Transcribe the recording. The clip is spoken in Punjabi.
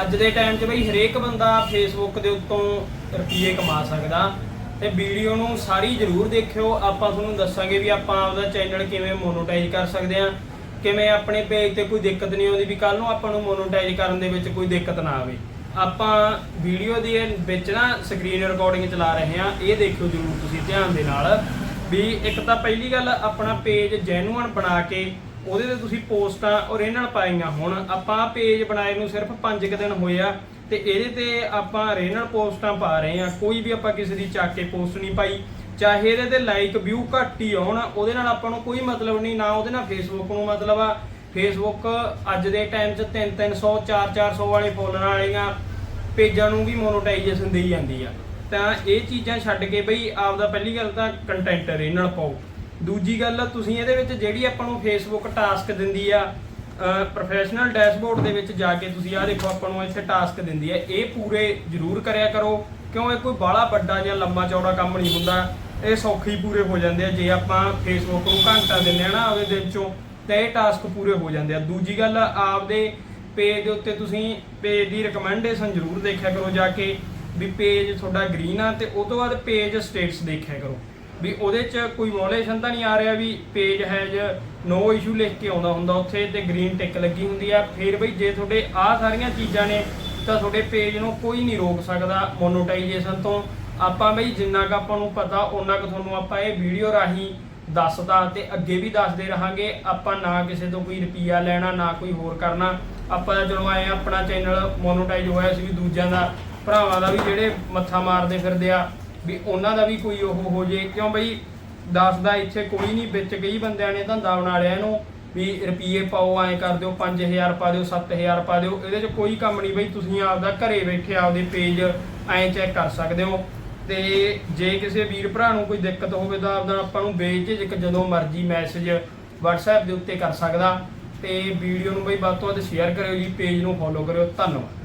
ਅੱਜ ਦੇ ਟਾਈਮ 'ਚ ਬਈ ਹਰੇਕ ਬੰਦਾ ਫੇਸਬੁੱਕ ਦੇ ਉੱਤੋਂ ਰੁਪਏ ਕਮਾ ਸਕਦਾ ਤੇ ਵੀਡੀਓ ਨੂੰ ਸਾਰੀ ਜ਼ਰੂਰ ਦੇਖਿਓ। ਆਪਾਂ ਤੁਹਾਨੂੰ ਦੱਸਾਂਗੇ ਵੀ ਆਪਾਂ ਆਪਦਾ ਚੈਨਲ ਕਿਵੇਂ ਮੋਨੋਟਾਈਜ਼ ਕਰ ਸਕਦੇ ਹਾਂ, ਕਿਵੇਂ ਆਪਣੇ ਪੇਜ ਤੇ ਕੋਈ ਦਿੱਕਤ ਨਹੀਂ ਆਉਂਦੀ ਵੀ ਕੱਲ ਨੂੰ ਆਪਾਂ ਨੂੰ ਮੋਨੋਟਾਈਜ਼ ਕਰਨ ਦੇ ਵਿੱਚ ਕੋਈ ਦਿੱਕਤ ਨਾ ਆਵੇ। ਆਪਾਂ ਵੀਡੀਓ ਦੇ ਵਿੱਚ ਨਾ ਸਕਰੀਨ ਰਿਕਾਰਡਿੰਗ ਚਲਾ ਰਹੇ ਹਾਂ, ਇਹ ਦੇਖਿਓ ਜ਼ਰੂਰ ਤੁਸੀਂ ਧਿਆਨ ਦੇ ਨਾਲ ਵੀ ਇੱਕ ਤਾਂ ਪਹਿਲੀ ਗੱਲ ਆਪਣਾ ਪੇਜ ਜੈਨੂਅਨ ਬਣਾ ਕੇ ਉਹਦੇ ਤੇ ਤੁਸੀਂ ਪੋਸਟਾਂ ਓਰੀਜਨਲ ਪਾਈਆਂ ਹੁਣ। ਆਪਾਂ ਪੇਜ ਬਣਾਏ ਨੂੰ ਸਿਰਫ 5 ਕੁ ਦਿਨ ਹੋਏ ਆ ਤੇ ਇਹਦੇ ਤੇ ਆਪਾਂ ਰੇਨਲ ਪੋਸਟਾਂ ਪਾ ਰਹੇ ਆ। ਕੋਈ ਵੀ ਆਪਾਂ ਕਿਸੇ ਦੀ ਚੱਕ ਕੇ ਪੋਸਟ ਨਹੀਂ ਪਾਈ। ਚਾਹੇ ਇਹਦੇ ਤੇ ਲਾਈਕ ਵਿਊ ਘੱਟ ਹੀ ਆਉਣ, ਉਹਦੇ ਨਾਲ ਆਪਾਂ ਨੂੰ ਕੋਈ ਮਤਲਬ ਨਹੀਂ, ਨਾ ਉਹਦੇ ਨਾਲ ਫੇਸਬੁੱਕ ਨੂੰ ਮਤਲਬ ਆ। ਫੇਸਬੁੱਕ ਅੱਜ ਦੇ ਟਾਈਮ 'ਚ 3 300 4 400 ਵਾਲੇ ਫੋਲੋਅਰ ਵਾਲੀਆਂ ਪੇਜਾਂ ਨੂੰ ਵੀ ਮੋਨੋਟਾਈਜੇਸ਼ਨ ਦੇਈ ਜਾਂਦੀ ਆ। ਤਾਂ ਇਹ ਚੀਜ਼ਾਂ ਛੱਡ ਕੇ ਬਈ ਆਪਦਾ ਪਹਿਲੀ ਗੱਲ ਤਾਂ ਕੰਟੈਂਟ ਰੇਨਲ ਪਾਓ। ਦੂਜੀ ਗੱਲ, ਤੁਸੀਂ ਇਹਦੇ ਵਿੱਚ ਜਿਹੜੀ ਆਪਾਂ ਨੂੰ ਫੇਸਬੁੱਕ ਟਾਸਕ ਦਿੰਦੀ ਆ ਪ੍ਰੋਫੈਸ਼ਨਲ ਡੈਸ਼ਬੋਰਡ ਦੇ ਵਿੱਚ ਜਾ ਕੇ ਤੁਸੀਂ ਆਹ ਦੇਖੋ, ਆਪਾਂ ਨੂੰ ਇੱਥੇ ਟਾਸਕ ਦਿੰਦੀ ਹੈ ਇਹ ਪੂਰੇ ਜ਼ਰੂਰ ਕਰਿਆ ਕਰੋ, ਕਿਉਂ ਇਹ ਕੋਈ ਬਾਹਲਾ ਵੱਡਾ ਜਾਂ ਲੰਮਾ ਚੌੜਾ ਕੰਮ ਨਹੀਂ ਹੁੰਦਾ। ਇਹ ਸੌਖੇ ਪੂਰੇ ਹੋ ਜਾਂਦੇ ਆ, ਜੇ ਆਪਾਂ ਫੇਸਬੁੱਕ ਨੂੰ ਘੰਟਾ ਦਿੰਦੇ ਆ ਨਾ ਉਹਦੇ ਦਿਨ ਚੋਂ, ਤੇ ਇਹ ਟਾਸਕ ਪੂਰੇ ਹੋ ਜਾਂਦੇ ਆ। ਦੂਜੀ ਗੱਲ, ਆਪਦੇ ਪੇਜ ਦੇ ਉੱਤੇ ਤੁਸੀਂ ਪੇਜ ਦੀ ਰეკਮੈਂਡੇਸ਼ਨ ਜ਼ਰੂਰ ਦੇਖਿਆ ਕਰੋ ਜਾ ਕੇ, ਵੀ ਪੇਜ ਤੁਹਾਡਾ ਗ੍ਰੀਨ ਆ, ਤੇ ਉਸ ਤੋਂ ਬਾਅਦ ਪੇਜ ਸਟੇਟਸ ਦੇਖਿਆ ਕਰੋ। ਵੀ ਉਹਦੇ 'ਚ ਕੋਈ ਮੋਲੇਸ਼ਨ ਤਾਂ ਨਹੀਂ ਆ ਰਿਹਾ ਵੀ ਪੇਜ ਹੈਜ ਨੋ ਇਸ਼ੂ ਲਿਖ ਕੇ ਆਉਂਦਾ ਹੁੰਦਾ ਉੱਥੇ ਤੇ ਗ੍ਰੀਨ ਟਿਕ ਲੱਗੀ ਹੁੰਦੀ ਆ। ਫਿਰ ਬਈ ਜੇ ਤੁਹਾਡੇ ਆਹ ਸਾਰੀਆਂ ਚੀਜ਼ਾਂ ਨੇ, ਤਾਂ ਤੁਹਾਡੇ ਪੇਜ ਨੂੰ ਕੋਈ ਨਹੀਂ ਰੋਕ ਸਕਦਾ ਮੋਨੋਟਾਈਜੇਸ਼ਨ ਤੋਂ। ਆਪਾਂ ਬਈ ਜਿੰਨਾ ਕੁ ਆਪਾਂ ਨੂੰ ਪਤਾ ਉਹਨਾਂ ਕੁ ਤੁਹਾਨੂੰ ਆਪਾਂ ਇਹ ਵੀਡੀਓ ਰਾਹੀਂ ਦੱਸਦਾ ਤੇ ਅੱਗੇ ਵੀ ਦੱਸਦੇ ਰਹਾਂਗੇ। ਆਪਾਂ ਨਾ ਕਿਸੇ ਤੋਂ ਕੋਈ ਰੁਪਈਆ ਲੈਣਾ, ਨਾ ਕੋਈ ਹੋਰ ਕਰਨਾ। ਆਪਾਂ ਤਾਂ ਚਲੋ ਆਏ ਆਪਣਾ ਚੈਨਲ ਮੋਨੋਟਾਈਜ਼ ਹੋਇਆ ਸੀ ਵੀ ਦੂਜਿਆਂ ਦਾ, ਭਰਾਵਾਂ ਦਾ ਵੀ ਜਿਹੜੇ ਮੱਥਾ ਮਾਰਦੇ ਫਿਰਦੇ ਆ ਵੀ ਉਹਨਾਂ ਦਾ ਵੀ ਕੋਈ ਉਹ ਹੋ ਜੇ। ਕਿਉਂ ਬਈ? ਦੱਸਦਾ ਇੱਥੇ ਕੋਈ ਨਹੀਂ, ਵਿੱਚ ਕਈ ਬੰਦਿਆਂ ਨੇ ਧੰਦਾ ਬਣਾ ਲਿਆ ਇਹਨੂੰ ਵੀ ਰੁਪਏ ਪਾਓ, ਐਂ ਕਰ ਦਿਓ 5000 ਪਾ ਦਿਓ 7000 ਪਾ ਦਿਓ। ਇਹਦੇ 'ਚ ਕੋਈ ਕੰਮ ਨਹੀਂ ਬਈ, ਤੁਸੀਂ ਆਪਦਾ ਘਰੇ ਬੈਠੇ ਆਪਦੇ ਪੇਜ ਐਂ ਚੈੱਕ ਕਰ ਸਕਦੇ ਹੋ। ਤੇ ਜੇ ਕਿਸੇ ਵੀਰ ਭਰਾ ਨੂੰ ਕੋਈ ਦਿੱਕਤ ਹੋਵੇ ਤਾਂ ਆਪਦਾ ਆਪਾਂ ਨੂੰ ਬੇਝਿਜਕ ਜਦੋਂ ਮਰਜ਼ੀ ਮੈਸੇਜ WhatsApp ਦੇ ਉੱਤੇ ਕਰ ਸਕਦਾ। ਤੇ ਵੀਡੀਓ ਨੂੰ ਬਈ ਵੱਧ ਤੋਂ ਵੱਧ ਸ਼ੇਅਰ ਕਰਿਓ ਜੀ ਪੇਜ ਨੂੰ ਫੋਲੋ ਕਰਿਓ। ਧੰਨਵਾਦ।